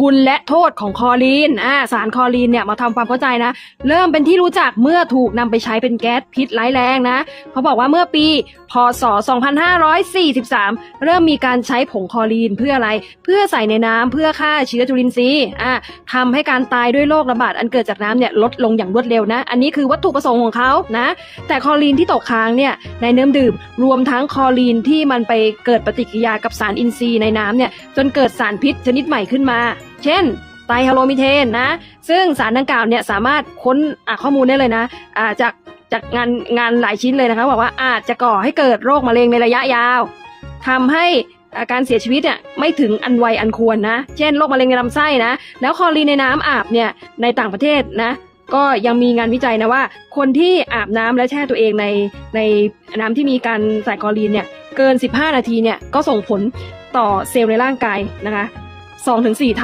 คุณและโทษของคอรีนอ่าสารคอรีนเนี่ยมาทำความเข้าใจนะ เริ่มเป็นที่รู้จักเมื่อถูกนำไปใช้เป็นแก๊สพิษร้ายแรงนะ เขาบอกว่าเมื่อปี พศ 2543 เริ่มมีการใช้ผงคอรีนเพื่ออะไร เพื่อใส่ในน้ำเพื่อฆ่าเชื้อจุลินทรีย์อ่าทำให้การตายด้วยโรคระบาดอันเกิดจากน้ำเนี่ยลดลงอย่างรวดเร็วนะ อันนี้คือวัตถุประสงค์ของเขานะ แต่คอรีนที่ตกค้างเนี่ยในน้ำดื่มรวมทั้งคอรีนที่มันไปเกิดปฏิกิริยากับสารอินทรีย์ในน้ำเนี่ยจนเกิดสารพิษชนิดใหม่ขึ้นมา เช่นไตรฮาโลมิเทนนะ ซึ่งสารดังกล่าวเนี่ยสามารถค้นข้อมูลได้เลยนะาจากจากงานงานหลายชิ้นเลยนะคะบอกว่าอาจจะก่อให้เกิดโรคมะเร็งในระยะยาวทำให้อาการเสียชีวิตเนี่ยไม่ถึงอันไวอันควรนะ เช่นโรคมะเร็งในลำไส้นะ แล้วคอรีนในน้ำอาบเนี่ยในต่างประเทศนะ ก็ยังมีงานวิจัยนะว่า คนที่อาบน้ำและแช่ตัวเองในในน้ำที่มีการใส่คอรีนเนี่ยเกิน 15 นาทีเนี่ยก็ส่งผลต่อเซลล์ในร่างกายนะคะ2-4เท่า